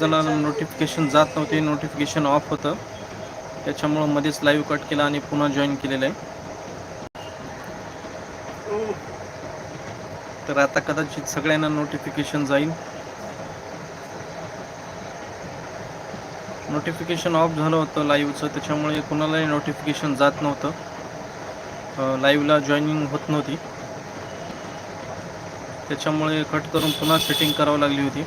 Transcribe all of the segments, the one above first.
जणांना नोटिफिकेशन जात नव्हते नोटिफिकेशन ऑफ होतं. त्याच्यामुळं मध्येच लाईव्ह कट केला आणि पुन्हा जॉईन केलेलं आहे. तर आता कदाचित सगळ्यांना नोटिफिकेशन जाईल. नोटिफिकेशन ऑफ झालं होतं लाईव्हचं त्याच्यामुळे कुणालाही नोटिफिकेशन जात नव्हतं. लाईव्हला जॉईनिंग होत नव्हती. त्याच्यामुळे कट करून पुन्हा सेटिंग करावं लागली होती.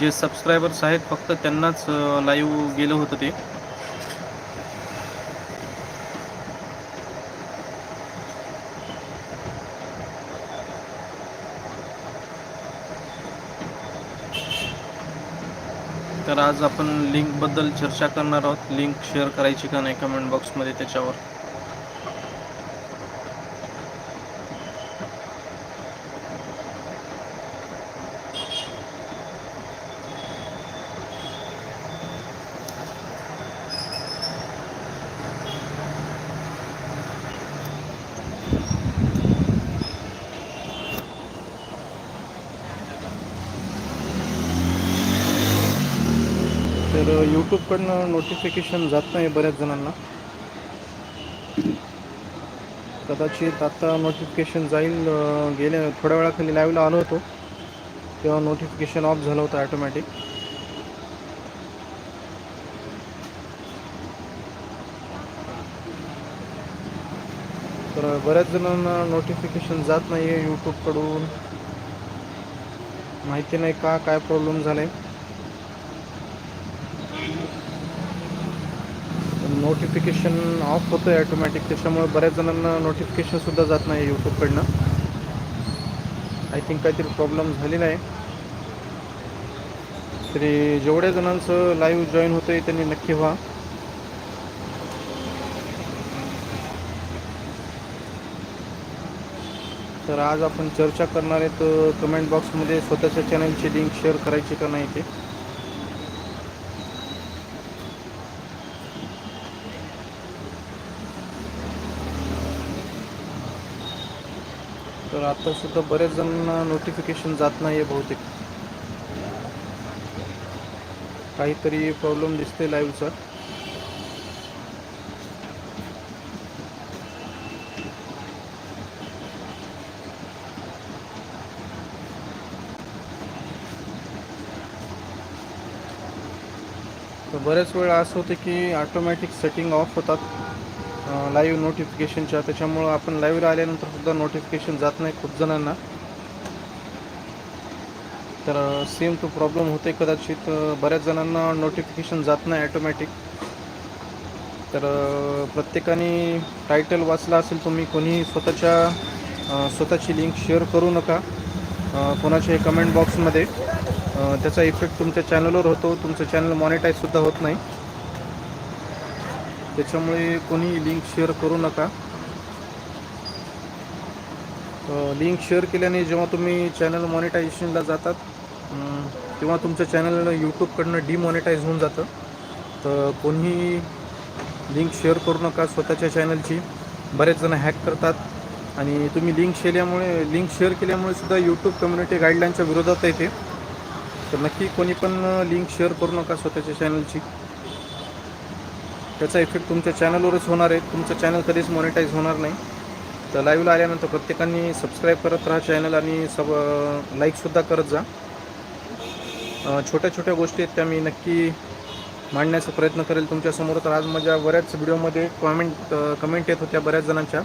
जे सबस्क्रायबर्स आहेत फक्त त्यांनाच लाईव्ह गेलं होतं ते. तर आज आपण लिंकबद्दल चर्चा करणार आहोत. लिंक शेअर करायची का नाही कमेंट बॉक्समध्ये त्याच्यावर तर यूट्यूबकडनं नोटिफिकेशन जात नाही बऱ्याच जणांना. कदाचित आता नोटिफिकेशन जाईल गेल्या थोड्या वेळाखाली लाईव्हला आलो होतो. तेव्हा नोटिफिकेशन ऑफ झालं होतं ॲटोमॅटिक तर बऱ्याच जणांना नोटिफिकेशन जात नाही आहे यूट्यूबकडून माहिती नाही का काय प्रॉब्लेम झाला आहे नोटिफिकेशन ऑफ होतं आहे ॲटोमॅटिक त्याच्यामुळे बऱ्याच जणांना नोटिफिकेशनसुद्धा जात नाही यूट्यूबकडनं आय थिंक काहीतरी प्रॉब्लेम झालेला आहे. तरी जेवढ्या जणांचं लाईव्ह जॉईन होतं आहे त्यांनी नक्की व्हा. तर आज आपण चर्चा करणार आहेत कमेंट बॉक्समध्ये स्वतःच्या चॅनलची लिंक शेअर करायची का नाही ते. आत्तासुद्धा बरेच जणांना नोटिफिकेशन जात नाही आहे बहुतेक. काहीतरी प्रॉब्लेम दिसते लाईव्हचा तर बऱ्याच वेळा असं होते की ऑटोमॅटिक सेटिंग ऑफ होतात. लाईव्ह नोटिफिकेशनच्या त्याच्यामुळं आपण लाईव्हला आल्यानंतर सुद्धा नोटिफिकेशन जात नाही खूप जणांना. तर सेम तो प्रॉब्लेम होते कदाचित बऱ्याच जणांना नोटिफिकेशन जात नाही ॲटोमॅटिक तर प्रत्येकाने टायटल वाचला असेल तुम्ही कोणीही स्वतःच्या स्वतःची लिंक शेअर करू नका. अ, कोणाच्याही कमेंट बॉक्समध्ये त्याचा इफेक्ट तुमच्या चॅनलवर होतो तुमचं चॅनल मॉनिटाईजसुद्धा होत नाही. त्याच्यामुळे कोणी लिंक शेअर करू नका. लिंक शेअर केल्याने जेव्हा तुम्ही चॅनल मॉनिटायझेशनला जातात तेव्हा तुमचं चॅनल यूट्यूबकडनं डिमॉनिटाईज होऊन जातं. तर कोणीही लिंक शेअर करू नका स्वतःच्या चॅनलची बरेच जण हॅक करतात. आणि तुम्ही लिंक शेल्यामुळे लिंक शेअर केल्यामुळे सुद्धा यूट्यूब कम्युनिटी गाईडलाईनच्या विरोधात येते तर नक्की कोणी पण लिंक शेअर करू नका स्वतःच्या चॅनलची त्याचा इफेक्ट तुमच्या चॅनलवरच होणार आहे. तुमचं चॅनल कधीच मॉनिटाईज होणार नाही. तर लाईव्हला आल्यानंतर प्रत्येकाने सबस्क्राईब करत राहा चॅनल आणि सब लाईकसुद्धा करत जा. छोट्या छोट्या गोष्टी आहेत त्या मी नक्की मांडण्याचा प्रयत्न करेल तुमच्यासमोर तर आज माझ्या बऱ्याच व्हिडिओमध्ये कमेंट कमेंट येत होत्या बऱ्याच जणांच्या.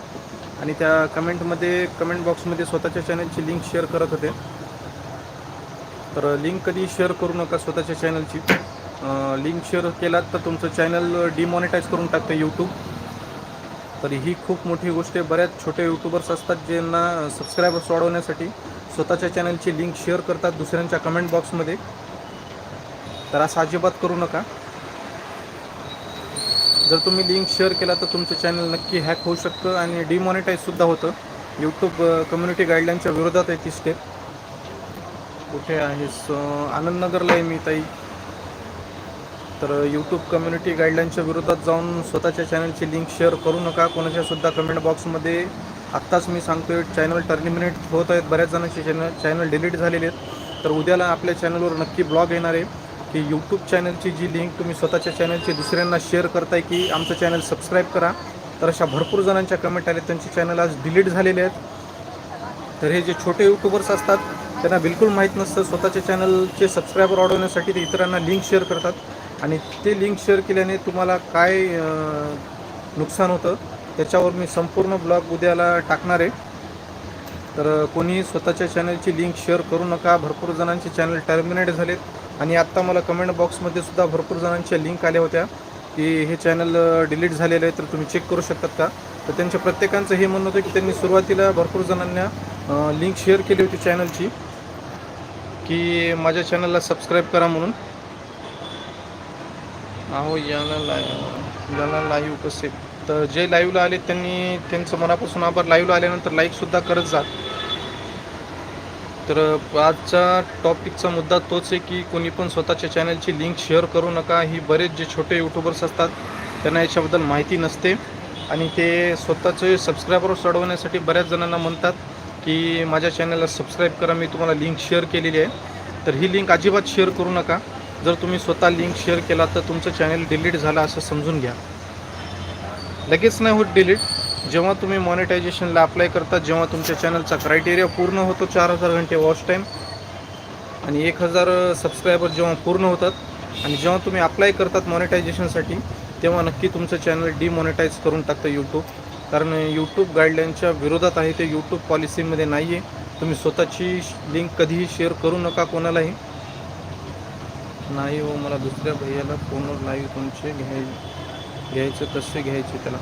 आणि त्या कमेंटमध्ये कमेंट बॉक्समध्ये स्वतःच्या चॅनलची लिंक शेअर करत होते. तर लिंक कधी शेअर करू नका स्वतःच्या चॅनलची लिंक शेअर केलात तर तुमचं चॅनल डिमॉनिटाईज करून टाकतं यूट्यूब तर ही खूप मोठी गोष्ट आहे. बऱ्याच छोटे यूट्यूबर्स असतात ज्यांना सबस्क्रायबर्स वाढवण्यासाठी स्वतःच्या चॅनलची लिंक शेअर करतात दुसऱ्यांच्या कमेंट बॉक्समध्ये तर असं अजिबात करू नका. जर तुम्ही लिंक शेअर केला तर तुमचं चॅनल नक्की हॅक होऊ शकतं आणि डिमॉनिटाईजसुद्धा होतं. यूट्यूब कम्युनिटी गाईडलाईनच्या विरोधात आहे ती स्टेप कुठे आहेस आनंदनगरला आहे मी ताई. तर यूट्यूब कम्युनिटी गाईडलाईनच्या विरोधात जाऊन स्वतःच्या चॅनलची लिंक शेअर करू नका. कोणाच्या सुद्धा कमेंट बॉक्समध्ये आत्ताच मी सांगतोय चॅनल टर्मिनेट होत आहेत. बऱ्याच जणांचे चॅनल चॅनल डिलीट झालेले आहेत. तर उद्याला आपल्या चॅनलवर नक्की ब्लॉग येणार आहे की यूट्यूब चॅनलची जी लिंक तुम्ही स्वतःच्या चॅनलची दुसऱ्यांना शेअर करताय की आमचं चॅनल सबस्क्राईब करा. तर अशा भरपूर जणांच्या कमेंट आले त्यांचे चॅनल आज डिलीट झालेले आहेत. तर हे जे छोटे यूट्यूबर्स असतात त्यांना बिलकुल माहीत नसतं. स्वतःच्या चॅनलचे सबस्क्रायबर वाढवण्यासाठी ते इतरांना लिंक शेअर करतात. आणि ते लिंक शेअर केल्याने तुम्हाला काय नुकसान होतं त्याच्यावर मी संपूर्ण ब्लॉग उद्याला टाकणार आहे. तर कोणी स्वतःच्या चॅनलची लिंक शेअर करू नका. भरपूर जणांचे चॅनल टर्मिनेट झालेत. आणि आत्ता मला कमेंट बॉक्समध्ये सुद्धा भरपूर जणांच्या लिंक आल्या होत्या की हे चॅनल डिलीट झालेलं आहे तर तुम्ही चेक करू शकतात का? तर त्यांच्या प्रत्येकांचं हे म्हणणं होतं की त्यांनी सुरुवातीला भरपूर जणांना लिंक शेअर केली होती चॅनलची की माझ्या चॅनलला सबस्क्राईब करा म्हणून. अहो याला लाईव्ह याला लाईव्ह कसे? तर जे लाईव्हला आले त्यांनी त्यांचं मनापासून आभार. लाईव्हला आल्यानंतर लाईकसुद्धा करत जा. तर आजचा टॉपिकचा मुद्दा तोच आहे की कोणी पण स्वतःच्या चॅनलची लिंक शेअर करू नका. ही बरेच जे छोटे यूट्यूबर्स असतात त्यांना याच्याबद्दल माहिती नसते. आणि ते स्वतःचे सबस्क्रायबर चढवण्यासाठी बऱ्याच जणांना म्हणतात की माझ्या चॅनलला सबस्क्राईब करा. मी तुम्हाला लिंक शेअर केलेली आहे. तर ही लिंक अजिबात शेअर करू नका. जर तुम्ही स्वतः लिंक शेअर केला तर तुमचं चॅनल डिलीट झालं असं समजून घ्या. लगेच नाही होत डिलीट जेव्हा तुम्ही मॉनिटायझेशनला अप्लाय करता जेव्हा तुमच्या चॅनलचा क्रायटेरिया पूर्ण होतो चार हजार घंटे वॉच टाईम आणि एक हजार सबस्क्रायबर जेव्हा पूर्ण होतात आणि जेव्हा तुम्ही अप्लाय करतात मॉनिटायझेशनसाठी तेव्हा नक्की तुमचं चॅनल डिमॉनिटाईज करून टाकतं यूट्यूब कारण यूट्यूब गाईडलाईनच्या विरोधात आहे ते यूट्यूब पॉलिसीमध्ये नाही आहे तुम्ही स्वतःची लिंक कधीही शेअर करू नका कोणालाही. नाही हो मला दुसऱ्या भैयाला फोनवर लाईव्ह तुमचे घ्याय घ्यायचं कसे घ्यायचे त्याला.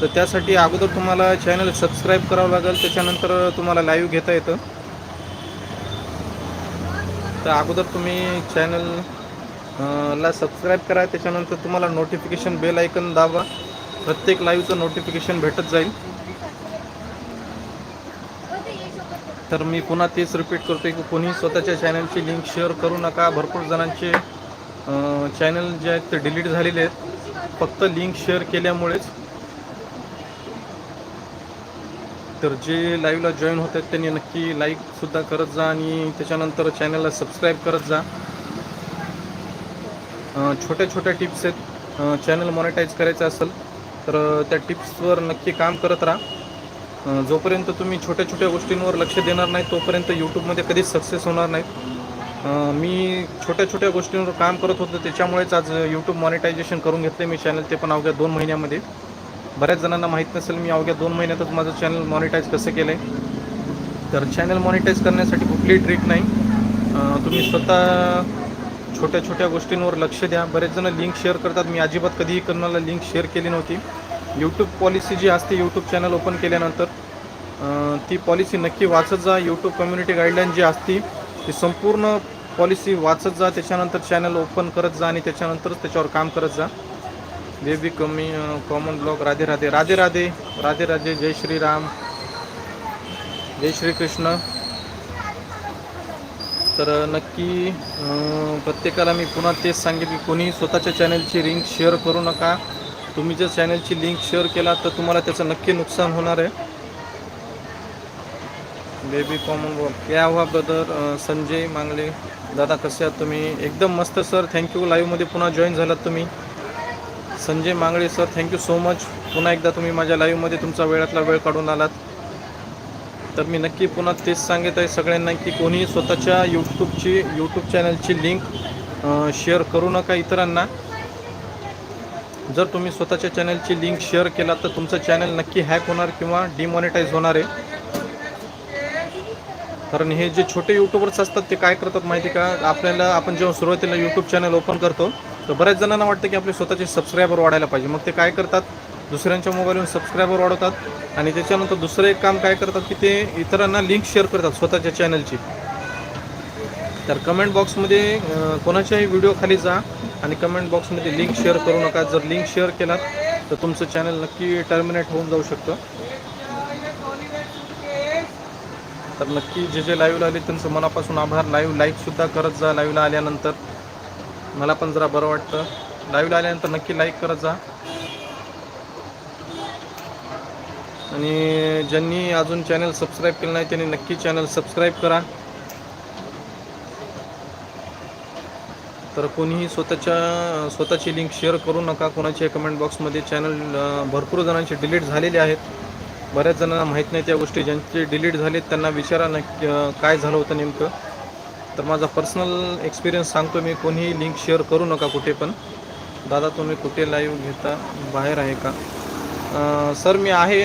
तर त्यासाठी अगोदर तुम्हाला चॅनल सबस्क्राईब करावं लागेल. त्याच्यानंतर तुम्हाला लाईव्ह घेता येतं. तर अगोदर तुम्ही चॅनल ला सबस्क्राईब करा. त्याच्यानंतर तुम्हाला नोटिफिकेशन बेल ऐकन दाबा. प्रत्येक लाईव्हचं नोटिफिकेशन भेटत जाईल. तर मी पुन्हा तेच रिपीट करतो की कोणी स्वतःच्या चॅनलची लिंक शेअर करू नका. भरपूर जणांचे चॅनल जे आहेत ते डिलीट झालेले आहेत. फक्त लिंक शेअर केल्यामुळेच. तर जे लाईव्हला जॉईन होत आहेत त्यांनी नक्की लाईकसुद्धा करत जा आणि त्याच्यानंतर चॅनलला सबस्क्राईब करत जा. छोट्या छोट्या टिप्स आहेत. चॅनल मॉनिटाईज करायचं असेल तर त्या टिप्सवर नक्की काम करत राहा. जोपर्यंत तुम्ही छोट्या छोट्या गोष्टींवर लक्ष देणार नाही तोपर्यंत यूट्यूबमध्ये कधीच सक्सेस होणार नाहीत मी छोट्या छोट्या गोष्टींवर काम करत होतो. त्याच्यामुळेच आज यूट्यूब मॉनिटायझेशन करून घेतले मी चॅनल ते पण अवघ्या दोन महिन्यामध्ये. बऱ्याच जणांना माहीत नसेल मी अवघ्या दोन महिन्यातच माझं चॅनल मॉनिटाईज कसं केलं आहे तर चॅनल मॉनिटाईज करण्यासाठी कुठलीही ट्रिक नाही. तुम्ही स्वतः छोट्या छोट्या गोष्टींवर लक्ष द्या. बरेच जण लिंक शेअर करतात. मी अजिबात कधीही कोणाला लिंक शेअर केली नव्हती. यूट्यूब पॉलिसी जी असते यूट्यूब चॅनल ओपन केल्यानंतर ती पॉलिसी नक्की वाचत जा. यूट्यूब कम्युनिटी गाईडलाईन जी असती ती संपूर्ण पॉलिसी वाचत जा त्याच्यानंतर चॅनल ओपन करत जा आणि त्याच्यानंतरच त्याच्यावर काम करत जा. बेबी कमी कॉमन ब्लॉग राधे राधे राधे राधे राधे राधे जय श्रीराम जय श्रीकृष्ण. तर नक्की प्रत्येकाला मी पुन्हा तेच सांगेल की कोणी स्वतःच्या चॅनलची लिंक शेअर करू नका. तुम्ही जर चॅनलची लिंक शेअर केला तर तुम्हाला त्याचं नक्की नुकसान होणार आहे. बेबी कॉमन बॉल क्या हुआ ब्रदर संजय मांगले. दादा कसे आहात तुम्ही? एकदम मस्त सर. थँक्यू लाईव्हमध्ये पुन्हा जॉईन झालात तुम्ही. Sanjay Mangale sir. Thank you so much पुन्हा एकदा तुम्ही माझ्या लाईव्हमध्ये तुमचा वेळातला वेळ काढून आलात. तर मी नक्की पुन्हा तेच सांगत आहे सगळ्यांना की कोणी स्वतःच्या यूट्यूबची यूट्यूब चॅनलची लिंक शेअर करू नका इतरांना. जर तुम्ही स्वतःच्या चॅनलची लिंक शेअर केला तर तुमचं चॅनल नक्की हॅक होणार किंवा डिमॉनिटाईज होणार आहे. कारण हे जे छोटे यूट्यूबर्स असतात ते काय करतात माहिती का? आपल्याला आपण जेव्हा सुरुवातीला यूट्यूब चॅनल ओपन करतो तर बऱ्याच जणांना वाटतं की आपले स्वतःचे सबस्क्रायबर वाढायला पाहिजे. मग ते काय करतात? दुसऱ्यांच्या मोबाईलवरून सबस्क्रायबर वाढवतात आणि त्याच्यानंतर दुसरं एक काम काय करतात की ते इतरांना लिंक शेअर करतात स्वतःच्या चॅनलची तर कमेंट बॉक्समध्ये कोणाच्याही व्हिडिओ खाली जा आणि कमेंट बॉक्समध्ये लिंक शेअर करू नका. जर लिंक शेअर केलात तर तुमचं चॅनल नक्की टर्मिनेट होऊन जाऊ शकतं. तर नक्की जे जे लाईव्हला आले त्यांचं मनापासून आभार. लाईव्ह लाईकसुद्धा करत जा लाईव्हला आल्यानंतर. मला पण जरा बरं वाटतं. लाईव्हला आल्यानंतर नक्की लाईक करत जा. आणि ज्यांनी अजून चॅनल सबस्क्राईब केलं नाही त्यांनी नक्की चॅनल सबस्क्राईब करा. तर कोणीही स्वतःच्या स्वतःची लिंक शेअर करू नका. कोणाच्या कमेंट बॉक्समध्ये चॅनल भरपूर जणांचे डिलीट झालेले आहेत. बऱ्याच जणांना माहीत नाही त्या गोष्टी. ज्यांचे डिलीट झालेत त्यांना विचारा नक्की काय झालं होतं नेमकं. तर माझा पर्सनल एक्सपिरियन्स सांगतो मी कोणीही लिंक शेअर करू नका कुठे पण. दादा तुम्ही कुठे लाईव्ह घेता बाहेर आहे का? सर मी आहे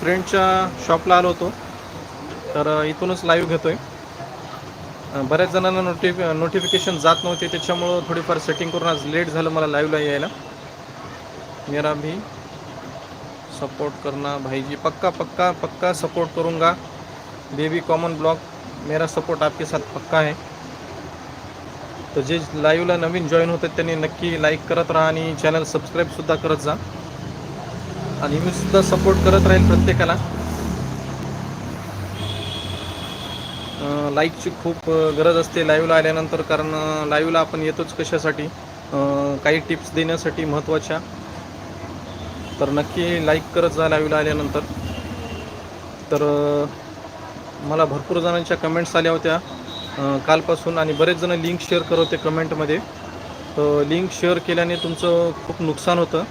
फ्रेंडच्या शॉपला आलो होतो. तर इथूनच लाईव्ह घेतो आहे बऱ्याच जणांना नोटिफ नोटिफिकेशन जात नव्हते त्याच्यामुळं थोडीफार सेटिंग करून आज लेट झालं मला लाईव्हला यायला. मेरा भी सपोर्ट करना भाईजी। पक्का पक्का पक्का सपोर्ट करूँगा। बेबी कॉमन ब्लॉग मेरा सपोर्ट आपके साथ पक्का है। तर जे लाईव्हला नवीन जॉईन होतात त्यांनी नक्की लाईक करत राहा आणि चॅनल सबस्क्राईबसुद्धा करत जा. आणि मी सुद्धा सपोर्ट करत राहील प्रत्येकाला. लाईकची खूप गरज असते लाईव्हला आल्यानंतर कारण लाईवला लाईव्हला आपण येतोच कशासाठी. काही टिप्स देण्यासाठी महत्त्वाच्या तर नक्की लाईक करत जा लाईव्हला आल्यानंतर. तर मला भरपूर जणांच्या कमेंट्स आल्या होत्या. कालपासून आणि बरेच जण लिंक शेअर करत होते कमेंटमध्ये तर लिंक शेअर केल्याने तुमचं खूप नुकसान होतं.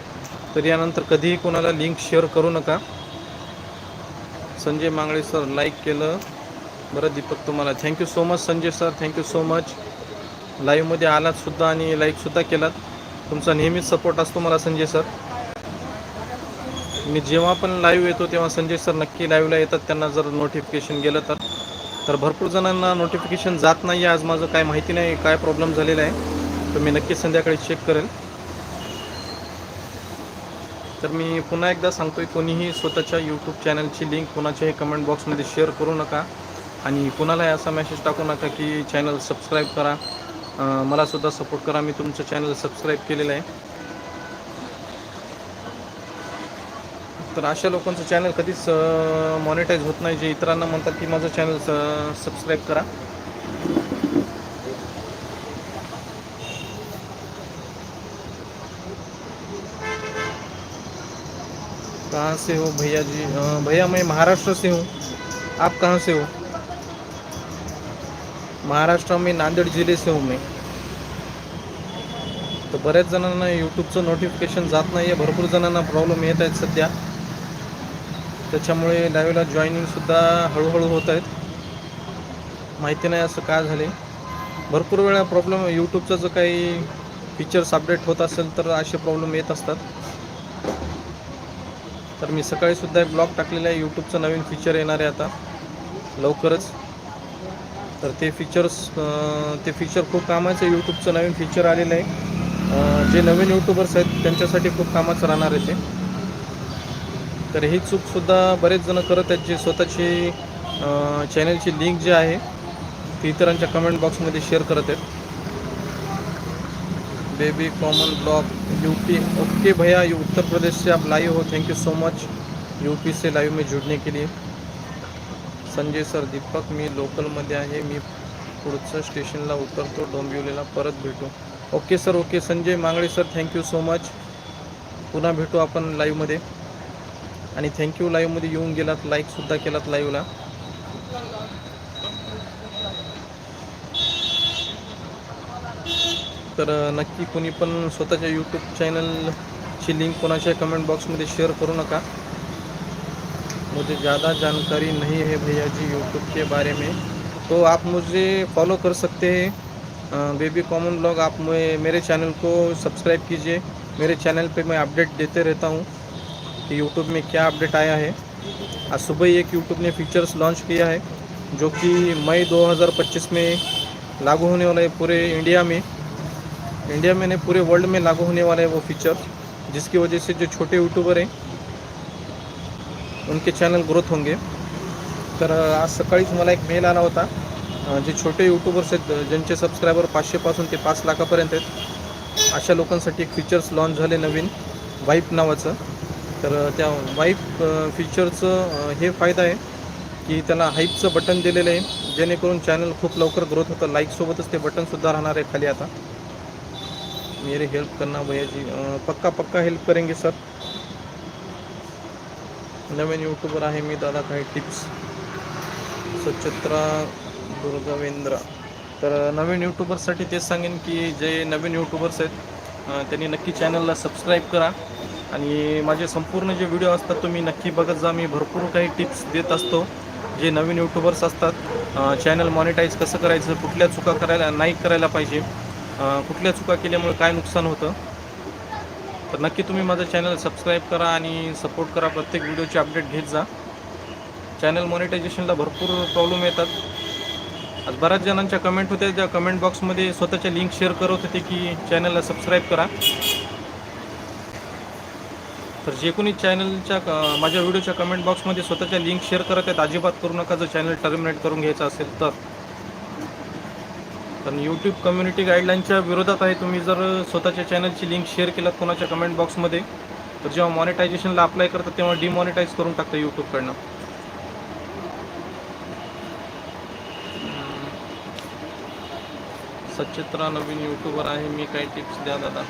तर यानंतर कधीही कोणाला लिंक शेअर करू नका. संजय मांगळे सर लाईक केलं. बरं दीपक तुम्हाला. Thank you so much Sanjay sir thank you so much लाईव्हमध्ये आलात सुद्धा आणि लाईकसुद्धा केलात. तुमचा नेहमीच सपोर्ट असतो मला संजय सर मी जेव्हा पण लाईव्ह येतो तेव्हा संजय सर नक्की लाईव्हला येतात. त्यांना जर नोटिफिकेशन गेलं तर. तर भरपूर जणांना नोटिफिकेशन जात नाही आहे आज माझं काय माहिती नाही काय प्रॉब्लेम झालेला आहे. तर मी नक्की संध्याकाळी चेक करेल. तर मी पुन्हा एकदा सांगतोय कोणीही स्वतःच्या यूट्यूब चॅनलची लिंक कोणाच्याही कमेंट बॉक्समध्ये शेअर करू नका. आणि कुणालाही असा मेसेज टाकू नका की चॅनल सबस्क्राईब करा. मलासुद्धा मला सुद्धा सपोर्ट करा. मी तुमचं चॅनल सबस्क्राईब केलेलं आहे. तर अशा लोकांचं चॅनल कधीच मॉनिटाईज होत नाही. जे इतरांना म्हणतात की माझं चॅनल सबस्क्राईब करा. कहाँ से हो भैया जी? भैया मैं महाराष्ट्र से हूँ। आप कहाँ से हो? महाराष्ट्र में नांदेड जिले से हूँ मैं। तर बऱ्याच जणांना यूट्यूबचं नोटिफिकेशन जात नाही आहे भरपूर जणांना प्रॉब्लेम येत आहेत सध्या. त्याच्यामुळे दहावीला जॉईनिंगसुद्धा हळूहळू होत आहेत. माहिती नाही असं काय झाले. भरपूर वेळा प्रॉब्लेम यूट्यूबचं जर काही फीचर्स अपडेट होत असेल तर असे प्रॉब्लेम येत असतात. तर मी सकाळीसुद्धा एक ब्लॉग टाकलेला आहे. यूट्यूबचं नवीन फीचर येणार आहे आता. लवकरच. तर ते फीचर्स ते फीचर खूप कामाचं आहे. यूट्यूबचं नवीन फीचर आलेलं आहे. जे नवीन यूट्यूबर्स आहेत त्यांच्यासाठी खूप कामाचं राहणार आहे ते. तर ही चूकसुद्धा बरेच जण करत आहेत जे स्वतःची चॅनलची लिंक जी आहे ती इतरांच्या कमेंट बॉक्समध्ये शेअर करत आहेत. Baby common block UP okay भैया ये उत्तर प्रदेश से आप लाइव हो. Thank you so much UP say live में जुड़ने के लिए. संजय सर दीपक मी लोकलमध्ये आहे. मी पुढचं स्टेशनला उतरतो. डोंबिवलीला परत भेटू. Okay sir okay. Sanjay Mangale sir thank you so much पुन्हा भेटू आपण लाईव्हमध्ये आणि थँक्यू लाईव्हमध्ये येऊन गेलात लाईकसुद्धा केलात लाईव्हला तर नक्की कोणी पण स्वतःच्या यूट्यूब चॅनलची लिंक कोणाच्या कमेंट बॉक्समध्ये शेअर करू नका. मुझे ज़्यादा जानकारी नहीं है भैया जी यूट्यूब के बारे में। तो आप मुझे फॉलो कर सकते हैं। बेबी कॉमन ब्लॉग आप मेरे चैनल को सब्सक्राइब कीजिए। मेरे चैनल पे मैं अपडेट देते रहता हूँ। कि यूट्यूब में क्या अपडेट आया है। आज सुबह एक यूट्यूब ने फीचर्स लॉन्च किया है जो कि मई 2025 में लागू होने वाला है पूरे इंडिया में। इंडिया में नहीं पूरे वर्ल्ड में लागू होने वाला है वो फीचर जिसकी वजह से जो छोटे यूट्यूबर हैं उनके चॅनल ग्रोथ होंगे। तर आज सकाळीच मला एक मेल आला होता जे छोटे यूट्यूबर्स आहेत ज्यांचे सबस्क्रायबर पाचशेपासून ते पाच लाखापर्यंत आहेत अशा लोकांसाठी एक फीचर्स लॉन्च झाले नवीन वाईप नावाचं. तर त्या वाईप फीचरचं हे फायदा आहे की त्याला हाईपचं बटन दिलेलं आहे. जेणेकरून चॅनल खूप लवकर ग्रोथ होतं. लाईकसोबतच ते बटनसुद्धा राहणार आहे खाली आता. मेरी हेल्प करना भैया जी पक्का पक्का हेल्प करेंगे सर नवीन यूट्यूबर आहे मी दादा काही टिप्स सचित्रा दुर्गवेंद्र. तर नवीन यूट्यूबरसाठी तेच सांगेन की जे नवीन यूट्यूबर्स आहेत त्यांनी नक्की चॅनलला सबस्क्राईब करा. आणि माझे संपूर्ण जे व्हिडिओ असतात तुम्ही नक्की बघत जा. मी भरपूर काही टिप्स देत असतो. जे नवीन यूट्यूबर्स असतात चॅनल मॉनिटाईज कसं करायचं कुठल्या चुका करायला नाही करायला पाहिजे कुठल्या चुका केल्यामुळे काय नुकसान होतं तर नक्की तुम्ही माझं चॅनल सबस्क्राईब करा आणि सपोर्ट करा. प्रत्येक व्हिडिओची अपडेट घेत जा. चॅनल मॉनिटायझेशनला भरपूर प्रॉब्लेम येतात. आज बऱ्याच जणांच्या कमेंट होत्या. त्या कमेंट बॉक्समध्ये स्वतःच्या लिंक शेअर करत होते की चॅनलला सबस्क्राईब करा. तर जे कोणी चॅनलच्या माझ्या व्हिडिओच्या कमेंट बॉक्समध्ये स्वतःच्या लिंक शेअर करत आहेत अजिबात करू नका. जर चॅनल टर्मिनेट करून घ्यायचं असेल तर. कारण यूट्यूब कम्युनिटी गाईडलाईनच्या विरोधात आहे. तुम्ही जर स्वतःच्या चॅनलची लिंक शेअर केलात कोणाच्या कमेंट बॉक्समध्ये तर जेव्हा मॉनिटायझेशनला अप्लाय करतात तेव्हा डिमॉनिटाईज करून टाकतं यूट्यूबकडनं सचित्रा नवीन यूट्यूबर आहे. मी काही टिप्स द्या दादा.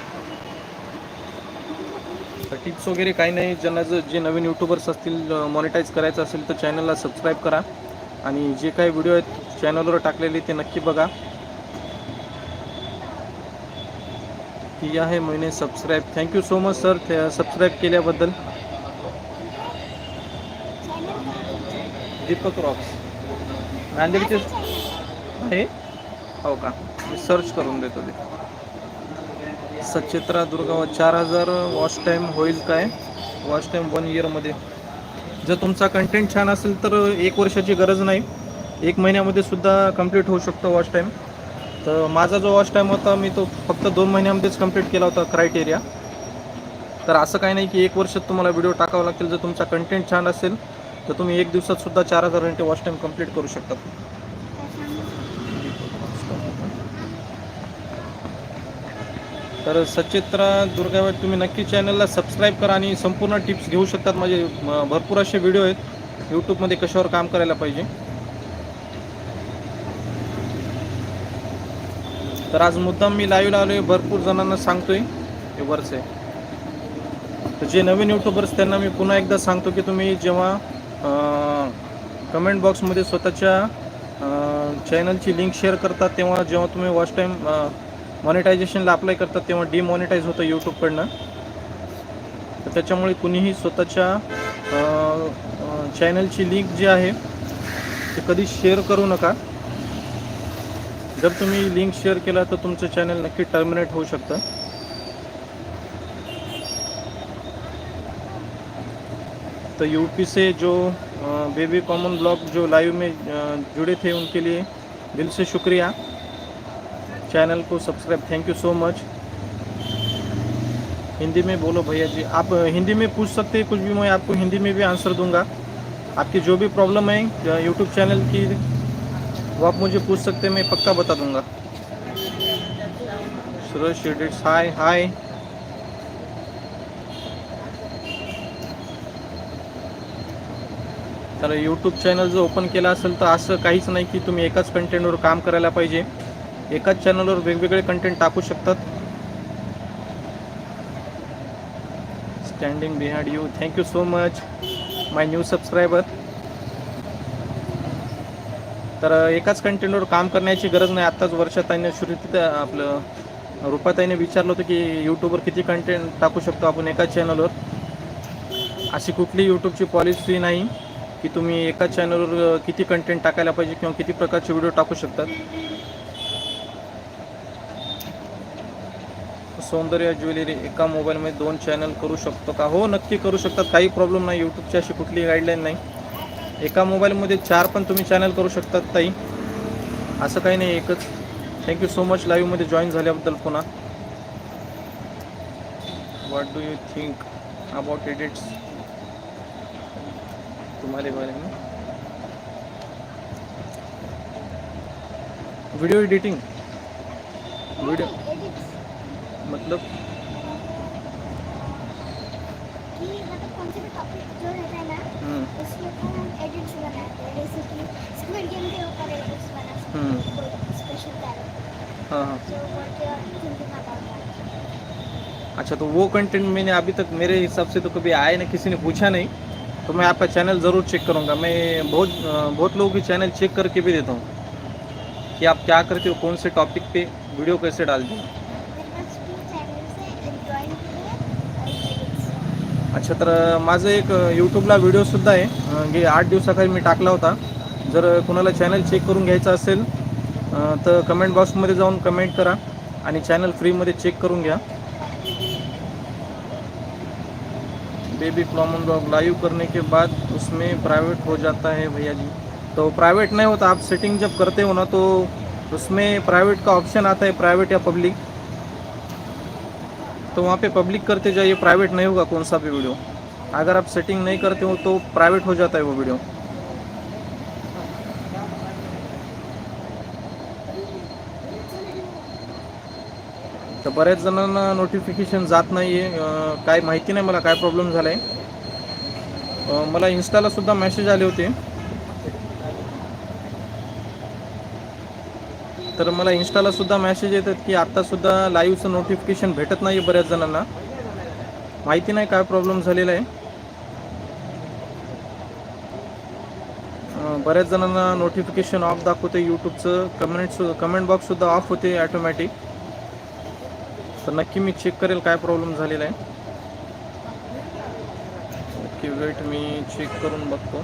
टिप्स वगैरे काही नाही. ज्यांना जर जे नवीन यूट्यूबर्स असतील मॉनिटाईज करायचं असेल तर चॅनलला सबस्क्राईब करा. आणि जे काही व्हिडिओ आहेत चॅनलवर टाकलेले ते नक्की बघा. ती आहे महिने subscribe thank you so much sir subscribe केल्याबद्दल. दीपक रॉक्स नांदेडचे आहे? हो का? मी सर्च करून देतो ते. सचित्रा दुर्गावर चार हजार वॉच टाईम होईल काय? वॉच टाईम वन इयरमध्ये जर तुमचा कंटेंट छान असेल तर एक वर्षाची गरज नाही. एक महिन्यामध्ये सुद्धा कंप्लीट होऊ शकतो वॉच टाईम तर माझा जो वॉच टाईम होता मी तो फक्त दोन महिन्यामध्येच कंप्लीट केला होता क्रायटेरिया तर असं काही नाही की एक वर्षात तुम्हाला व्हिडिओ टाकावा लागतील. जर तुमचा कंटेंट छान असेल तर तुम्ही एक दिवसात सुद्धा चार हजार घंटे वॉच टाईम कंप्लीट करू शकता. तर सचित्रा दुर्गावत तुम्ही नक्की चॅनलला सबस्क्राईब करा आणि संपूर्ण टिप्स घेऊ शकतात. म्हणजे, माझे भरपूर असे व्हिडिओ आहेत. यूट्यूबमध्ये कशावर काम करायला पाहिजे. तर आज मुद्दाम मी लाईव्ह आहे भरपूर जणांना सांगतोय. हे वर्ष आहे तर जे नवीन यूट्यूबर्स त्यांना मी पुन्हा एकदा सांगतो की तुम्ही जेव्हा कमेंट बॉक्समध्ये स्वतःच्या चॅनलची लिंक शेअर करतात तेव्हा जेव्हा तुम्ही वॉच टाईम मॉनिटायझेशनला अप्लाय करतात तेव्हा डिमॉनिटाईज होतं यूट्यूबकडनं तर त्याच्यामुळे कुणीही स्वतःच्या चॅनलची लिंक जी आहे ते कधी शेअर करू नका. जर तुम्ही लिंक शेअर केला तर तुमचं चॅनल नक्की टर्मिनेट होऊ शकतं. तो यूपी से जो बेबी कॉमन ब्लॉग जो लाइव में जुड़े थे उनके लिए दिल से शुक्रिया. चैनल को subscribe thank you so much Hindi में बोलो भैया जी, आप हिंदी में पूछ सकते हैं कुछ भी, मैं आपको हिंदी में भी आंसर दूँगा। आपकी जो भी प्रॉब्लम है यूट्यूब चैनल की, वो आप मुझे पूछ सकते हैं, मैं पक्का बता दूँगा। एडिट्स हाय हाय तर यूट्यूब चॅनल जर ओपन केला असेल तर असं काहीच नाही की तुम्ही एकाच कंटेंटवर काम करायला पाहिजे। एकाच चॅनलवर वेगवेगळे कंटेंट टाकू शकतात. Standing behind you thank you so much my new subscriber तर एकाच कंटेंटवर काम करण्याची गरज नाही. आत्ताच वर्षाताईने श्रुती आपलं रुपाताईने विचारलं होतं की यूट्यूबवर किती कंटेंट टाकू शकतो आपण एकाच चॅनलवर अशी कुठली यूट्यूबची पॉलिसी नाही की तुम्ही एकाच चॅनलवर किती कंटेंट टाकायला पाहिजे किंवा किती प्रकारचे व्हिडिओ टाकू शकतात. सौंदर्य ज्वेलरी एका मोबाईलमध्ये दोन चॅनल करू शकतो का? हो नक्की करू शकतात काही प्रॉब्लेम नाही. यूट्यूबची अशी कुठली गाईडलाईन नाही. एका मोबाईलमध्ये चार पण तुम्ही चॅनल करू शकतात ताई. असं काही नाही एकच. थँक्यू सो मच लाईव्हमध्ये जॉईन झाल्याबद्दल पुन्हा. What do you think about edits तुम्हाला बारे में व्हिडिओ एडिटिंग व्हिडिओ मतलब कि मतलब कौन से भी टॉपिक जो रहता है ना हम्म, उसके हम एडिट्स बनाते हैं जैसे कि स्क्विड गेम के ऊपर एडिट्स बना हम्म। हैं स्पेशल कैरेक्टर हाँ हाँ। So what you thinking about अच्छा तो वो कंटेंट मैंने अभी तक मेरे हिसाब से तो कभी आए ना किसी ने पूछा नहीं तो मैं आपका चैनल ज़रूर चेक करूँगा। मैं बहुत बहुत लोगों के चैनल चेक करके भी देता हूँ कि आप क्या करते हो कौन से टॉपिक पे वीडियो कैसे डालते हो। अच्छा तर माझं एक यूट्यूबला व्हिडिओसुद्धा आहे. गे आठ दिवसाखाली मी टाकला होता. जर कोणाला चॅनल चेक करून घ्यायचा असेल तर कमेंट बॉक्समध्ये जाऊन कमेंट करा आणि चॅनल फ्रीमध्ये चेक करून घ्या. बेबी कॉमन ब्लॉग लाइव करने के बाद उसमें प्राइवेट हो जाता है भैया जी तो प्राइवेट नहीं होता आप सेटिंग जब करते हो ना तो उसमें प्राइवेट का ऑप्शन आता है प्राइवेट या पब्लिक तो वहाँ पे पब्लिक करते जाइए प्राइवेट नहीं होगा कौन सा भी वीडियो अगर आप सेटिंग नहीं करते हो तो प्राइवेट हो जाता है वो वीडियो तर बऱ्याच जणांना नोटिफिकेशन जात नाही आहे काय माहिती नाही मला काय प्रॉब्लेम झाला आहे मला इन्स्टाला सुद्धा मेसेज आले होते. तर मला इन्स्टाला सुद्धा मेसेज येतात की आत्तासुद्धा लाईव्हचं नोटिफिकेशन भेटत नाही बऱ्याच जणांना. माहिती नाही काय प्रॉब्लेम झालेला आहे. बऱ्याच जणांना नोटिफिकेशन ऑफ दाखवते यूट्यूबचं कमेंट कमेंट बॉक्ससुद्धा ऑफ होते ॲटोमॅटिक तर नक्की मी चेक करेल काय प्रॉब्लेम झालेला आहे. ओके वेट मी चेक करून बघतो.